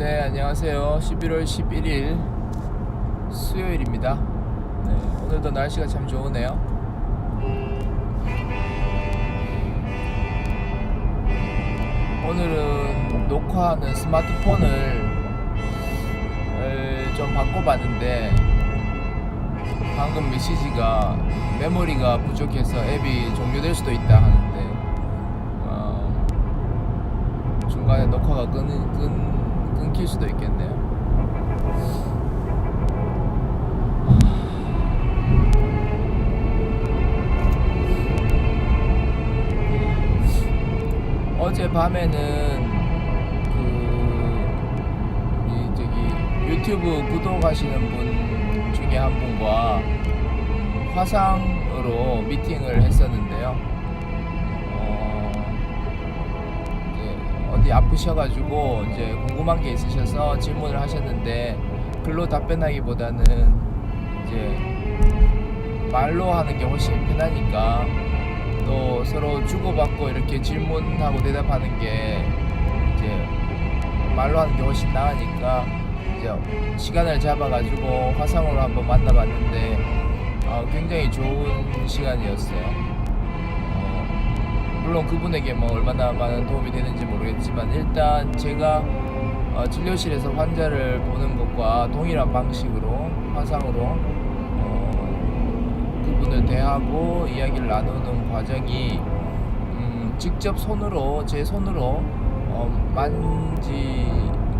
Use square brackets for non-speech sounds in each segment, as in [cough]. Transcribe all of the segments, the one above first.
네, 안녕하세요. 11월 11일 수요일입니다. 네, 오늘도 날씨가 참 좋으네요. 오늘은 녹화하는 스마트폰을 을좀 바꿔봤는데 방금 메시지가 메모리가 부족해서 앱이 종료될 수도 있다 하는데 어, 중간에 녹화가 끊, 끊, 끊길 수도 있겠네요. 어제 밤에는 그, 이 저기 유튜브 구독하시는 분 중에 한 분과 화상으로 미팅을 했었는데요. 어디 아프셔가지고 이제 궁금한 게 있으셔서 질문을 하셨는데 글로 답변하기보다는 이제 말로 하는 게 훨씬 편하니까 또 서로 주고받고 이렇게 질문하고 대답하는 게 이제 말로 하는 게 훨씬 나으니까 이제 시간을 잡아가지고 화상으로 한번 만나봤는데 어, 굉장히 좋은 시간이었어요. 어, 물론 그분에게 뭐 얼마나 많은 도움이 되는지 모르겠지만 일단 제가 어, 진료실에서 환자를 보는 것과 동일한 방식으로 화상으로 어, 그분을 대하고 이야기를 나누는 과정이 음, 직접 손으로 제 손으로 어, 만지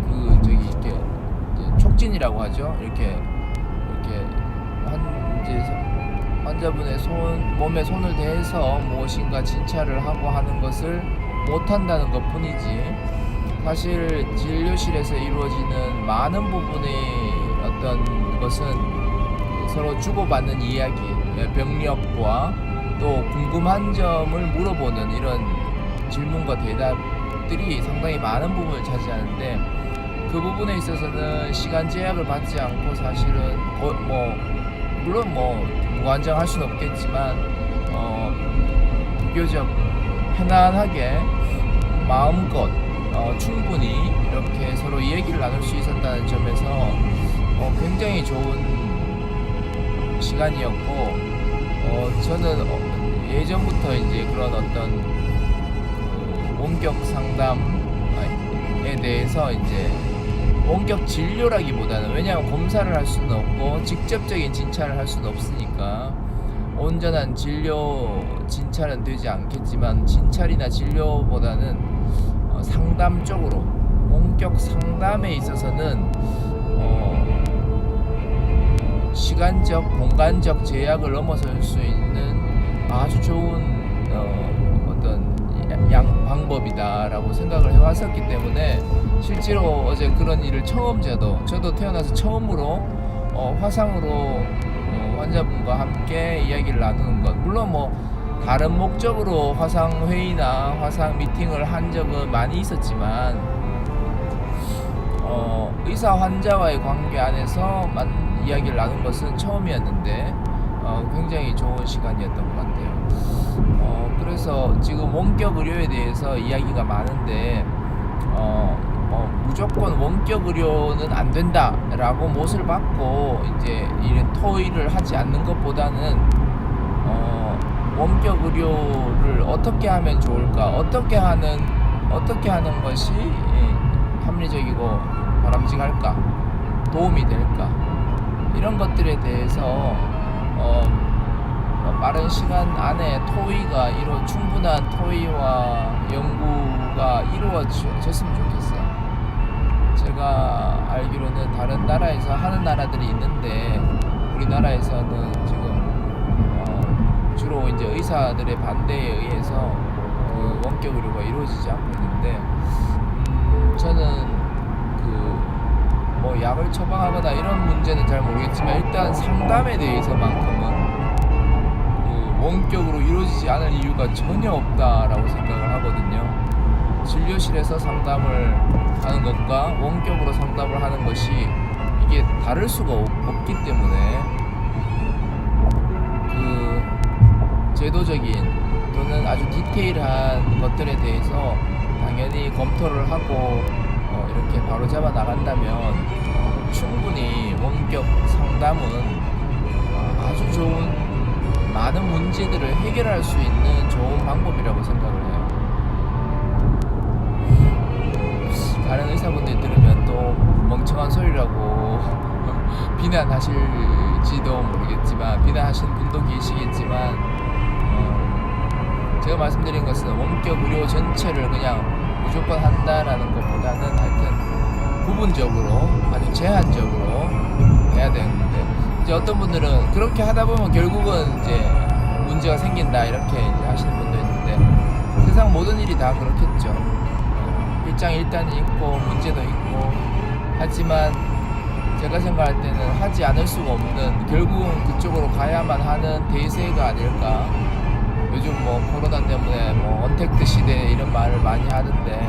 그 저기 이렇게 이제 촉진이라고 하죠? 이렇게 이렇게 한 이제 환자분의 손 몸에 손을 대해서 무엇인가 진찰을 하고 하는 것을 못한다는 것 뿐이지. 사실 진료실에서 이루어지는 많은 부분의 어떤 것은 서로 주고받는 이야기, 병력과 또 궁금한 점을 물어보는 이런 질문과 대답들이 상당히 많은 부분을 차지하는데 그 부분에 있어서는 시간 제약을 받지 않고 사실은 거, 뭐 물론 뭐 무한정할 수는 없겠지만 어 비교적 편안하게 마음껏 어, 충분히 이렇게 서로 얘기를 나눌 수 있었다는 점에서 어, 굉장히 좋은 시간이었고 어, 저는 어, 예전부터 이제 그런 어떤 그 원격 상담에 대해서 이제 원격 진료라기보다는 왜냐하면 검사를 할 수는 없고 직접적인 진찰을 할 수는 없으니까 온전한 진료 진찰은 되지 않겠지만 진찰이나 진료보다는 어, 상담 쪽으로 원격 상담에 있어서는 어, 시간적 공간적 제약을 넘어설 수 있는 아주 좋은 어, 방법이다라고 생각을 해왔었기 때문에 실제로 어제 그런 일을 처음 저도 저도 태어나서 처음으로 어, 화상으로 어, 환자분과 함께 이야기를 나누는 것. 물론 뭐 다른 목적으로 화상 회의나 화상 미팅을 한 적은 많이 있었지만 어, 의사 환자와의 관계 안에서 만 이야기를 나눈 것은 처음이었는데 어, 굉장히 좋은 시간이었던 것 같아요. 어, 그래서 지금 원격 의료에 대해서 이야기가 많은데 어, 어, 무조건 원격 의료는 안 된다라고 못을 받고 이제 이런 토의를 하지 않는 것보다는 어, 원격 의료를 어떻게 하면 좋을까 어떻게 하는 어떻게 하는 것이 예, 합리적이고 바람직할까 도움이 될까 이런 것들에 대해서 어, 어, 빠른 시간 안에 토의가 이루 충분한 토의와 연구가 이루어졌으면 좋겠어요. 제가 알기로는 다른 나라에서 하는 나라들이 있는데 우리나라에서는 지금 어, 주로 이제 의사들의 반대에 의해서 그 원격 의료가 이루어지지 않고 있는데 음, 저는 그 뭐 약을 처방하거나 이런 문제는 잘 모르겠지만 일단 상담에 대해서만큼은 그 원격으로 이루어지지 않을 이유가 전혀 없다라고 생각을 하거든요. 진료실에서 상담을 하는 것과 원격으로 상담을 하는 것이 이게 다를 수가 없, 없기 때문에 그 제도적인 또는 아주 디테일한 것들에 대해서 당연히 검토를 하고 어, 이렇게 바로 잡아 나간다면 충분히 원격 상담은 아주 좋은 많은 문제들을 해결할 수 있는 좋은 방법이라고 생각을 해요. 다른 의사분들 들으면 또 멍청한 소리라고 [laughs] 비난하실지도 모르겠지만 비난하시는 분도 계시겠지만 어, 제가 말씀드린 것은 원격 의료 전체를 그냥 무조건 한다라는 것보다는 부분적으로 아주 제한적으로 해야 되는데 이제 어떤 분들은 그렇게 하다 보면 결국은 이제 문제가 생긴다 이렇게 이제 하시는 분도 있는데 세상 모든 일이 다 그렇겠죠. 어, 일장일단이 있고 문제도 있고 하지만 제가 생각할 때는 하지 않을 수가 없는 결국은 그쪽으로 가야만 하는 대세가 아닐까. 요즘 뭐 코로나 때문에 뭐 언택트 시대 이런 말을 많이 하던데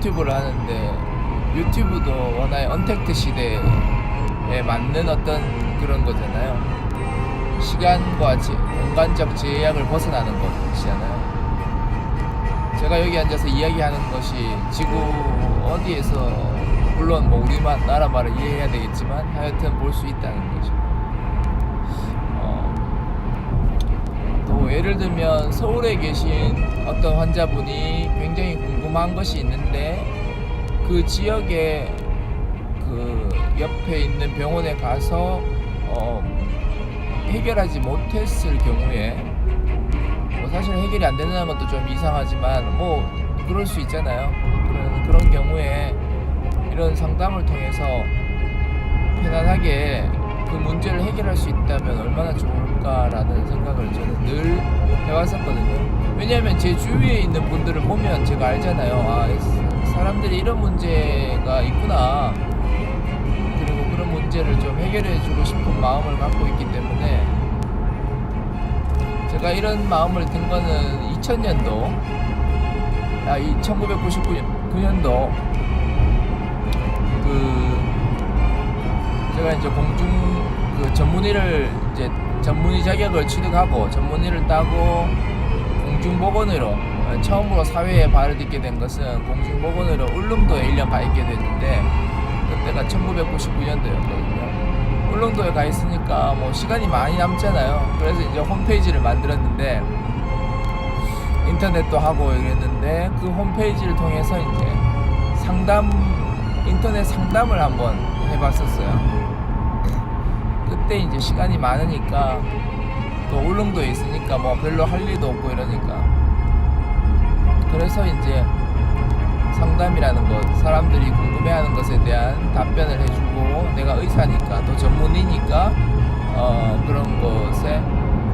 유튜브를 하는데 유튜브도 워낙 언택트 시대에 맞는 어떤 그런 거잖아요. 시간과 제- 공간적 제약을 벗어나는 것이잖아요. 제가 여기 앉아서 이야기하는 것이 지구 어디에서 물론 뭐 우리만 나라 말을 이해해야 되겠지만 하여튼 볼 수 있다는 거죠. 어, 또 예를 들면 서울에 계신 어떤 환자분이 굉장히 궁금한 것이 있는데 그 지역에 그 옆에 있는 병원에 가서 어, 해결하지 못했을 경우에 뭐 사실 해결이 안 된다는 것도 좀 이상하지만 뭐 그럴 수 있잖아요. 그런 그런 경우에 이런 상담을 통해서 편안하게 그 문제를 해결할 수 있다면 얼마나 좋을까라는 생각을 저는 늘 해왔었거든요. 왜냐하면 제 주위에 있는 분들을 보면 제가 알잖아요. 아, 사람들이 이런 문제가 있구나. 그리고 그런 문제를 좀 해결해주고 싶은 마음을 갖고 있기 때문에 제가 이런 마음을 든 거는 2000년도, 아, 이 1999년도 그 제가 이제 공중 그 전문의를 이제 전문의 자격을 취득하고 전문의를 따고 공중보건의로 어, 처음으로 사회에 발을 딛게 된 것은 공중보건의로 울릉도에 1년 가 있게 됐는데 그때가 1999년도였거든요. 울릉도에 가 있으니까 뭐 시간이 많이 남잖아요. 그래서 이제 홈페이지를 만들었는데 인터넷도 하고 이랬는데 그 홈페이지를 통해서 이제 상담 인터넷 상담을 한번 해봤었어요. 그때 이제 시간이 많으니까 또 울릉도에 있으니까 뭐 별로 할 일도 없고 이러니까 그래서 이제 상담이라는 것 사람들이 궁금해하는 것에 대한 답변을 해주고 내가 의사니까 또 전문의니까 어, 그런 것에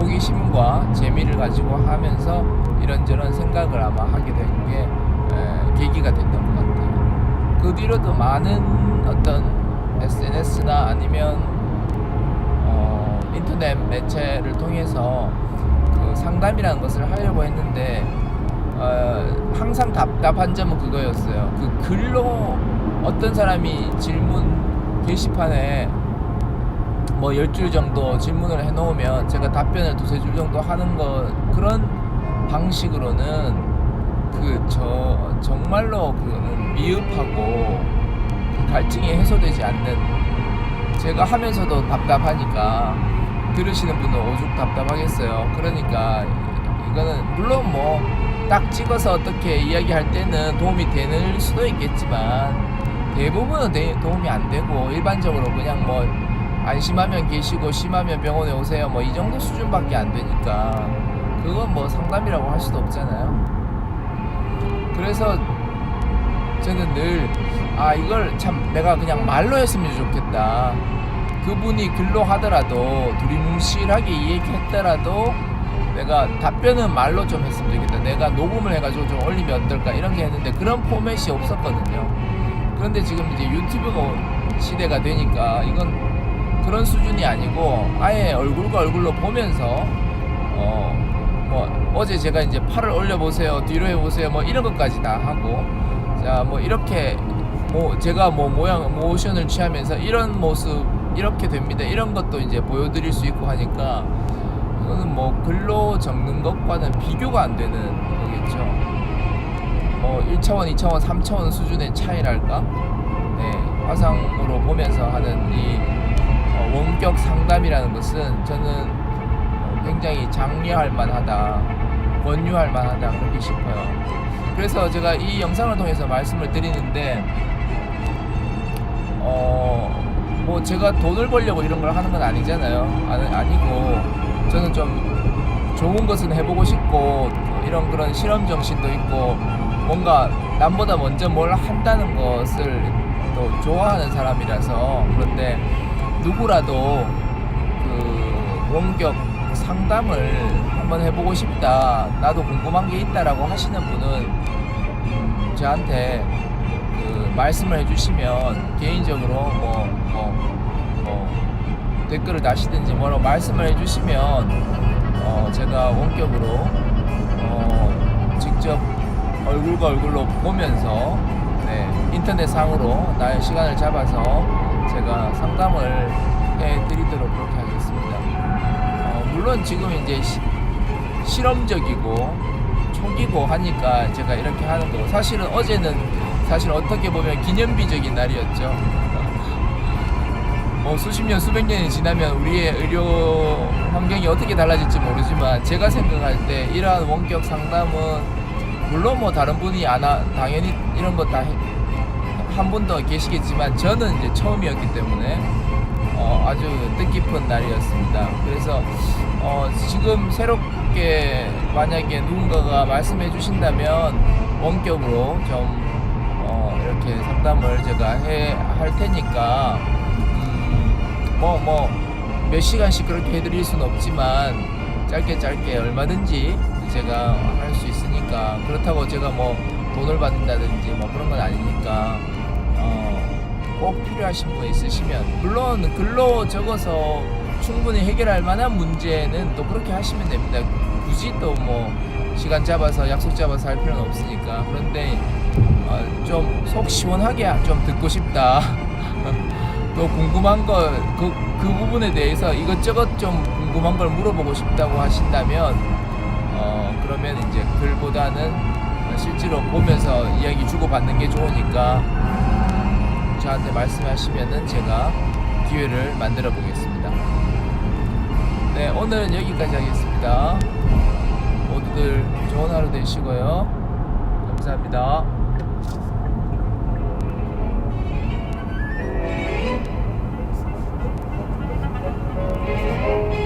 호기심과 재미를 가지고 하면서 이런저런 생각을 아마 하게 된 게 계기가 됐던 것 같아요. 그 뒤로도 많은 어떤 SNS나 아니면 어, 인터넷 매체를 통해서 그 상담이라는 것을 하려고 했는데 어, 항상 답답한 점은 그거였어요. 그 글로 어떤 사람이 질문 게시판에 뭐 10줄 정도 질문을 해놓으면 제가 답변을 두세 줄 정도 하는 거 그런 방식으로는 그 저 정말로 그거는 미흡하고 그 갈증이 해소되지 않는 제가 하면서도 답답하니까 들으시는 분은 오죽 답답하겠어요. 그러니까 이거는 물론 뭐 딱 찍어서 어떻게 이야기할 때는 도움이 되는 수도 있겠지만 대부분은 대- 도움이 안 되고 일반적으로 그냥 뭐 안심하면 계시고 심하면 병원에 오세요 뭐 이 정도 수준밖에 안 되니까 그건 뭐 상담이라고 할 수도 없잖아요. 그래서 저는 늘 아 이걸 참 내가 그냥 말로 했으면 좋겠다. 그분이 글로 하더라도 두리뭉실하게 이야기했더라도 내가 답변은 말로 좀 했으면 좋겠다. 내가 녹음을 해가지고 좀 올리면 어떨까 이런 게 했는데 그런 포맷이 없었거든요. 그런데 지금 이제 유튜브가 시대가 되니까 이건 그런 수준이 아니고 아예 얼굴과 얼굴로 보면서 어 뭐 어제 제가 이제 팔을 올려보세요 뒤로 해보세요 뭐 이런 것까지 다 하고 자 뭐 이렇게 뭐 제가 뭐 모양 모션을 취하면서 이런 모습 이렇게 됩니다 이런 것도 이제 보여드릴 수 있고 하니까 그거는 뭐 글로 적는 것과는 비교가 안 되는 거겠죠. 뭐 1차원, 2차원, 3차원 수준의 차이랄까? 네, 화상으로 보면서 하는 이 어, 원격 상담이라는 것은 저는 어, 굉장히 장려할 만하다, 권유할 만하다 그렇게 싶어요. 그래서 제가 이 영상을 통해서 말씀을 드리는데, 어, 뭐 제가 돈을 벌려고 이런 걸 하는 건 아니잖아요. 아니, 아니고 저는 좀 좋은 것은 해보고 싶고 이런 그런 실험 정신도 있고 뭔가 남보다 먼저 뭘 한다는 것을 또 좋아하는 사람이라서 그런데 누구라도 그 원격 상담을 한번 해보고 싶다 나도 궁금한 게 있다라고 하시는 분은 음, 저한테 그 말씀을 해주시면 개인적으로 뭐, 뭐, 뭐 댓글을 다시든지 뭐라고 말씀을 해주시면 어, 제가 원격으로 어, 직접 얼굴과 얼굴로 보면서 네, 인터넷 상으로 나의 시간을 잡아서 제가 상담을 해드리도록 그렇게 하겠습니다. 어, 물론 지금 이제 시- 실험적이고 초기고 하니까 제가 이렇게 하는 거고 사실은 어제는 사실 어떻게 보면 기념비적인 날이었죠. 뭐 수십 년 수백 년이 지나면 우리의 의료 환경이 어떻게 달라질지 모르지만 제가 생각할 때 이러한 원격 상담은 물론 뭐 다른 분이 안 하, 당연히 이런 거 다 한 분 더 계시겠지만 저는 이제 처음이었기 때문에 어, 아주 뜻깊은 날이었습니다. 그래서 어, 지금 새롭게 만약에 누군가가 말씀해 주신다면 원격으로 좀 어, 이렇게 상담을 제가 해 할 테니까 뭐뭐몇 시간씩 그렇게 해드릴 수는 없지만 짧게 짧게 얼마든지 제가 할 수 있으니까 그렇다고 제가 뭐 돈을 받는다든지 뭐 그런 건 아니니까 어, 꼭 필요하신 분 있으시면 물론 글로 적어서 충분히 해결할 만한 문제는 또 그렇게 하시면 됩니다. 굳이 또 뭐 시간 잡아서 약속 잡아서 할 필요는 없으니까 그런데 어, 좀속 시원하게 좀 듣고 싶다. [laughs] 또 궁금한 거그그 부분에 대해서 이것저것 좀 궁금한 걸 물어보고 싶다고 하신다면 어 그러면 이제 글보다는 실제로 보면서 이야기 주고 받는 게 좋으니까 저한테 말씀하시면은 제가 기회를 만들어 보겠습니다. 네 오늘은 여기까지 하겠습니다. 모두들 좋은 하루 되시고요. 감사합니다. Música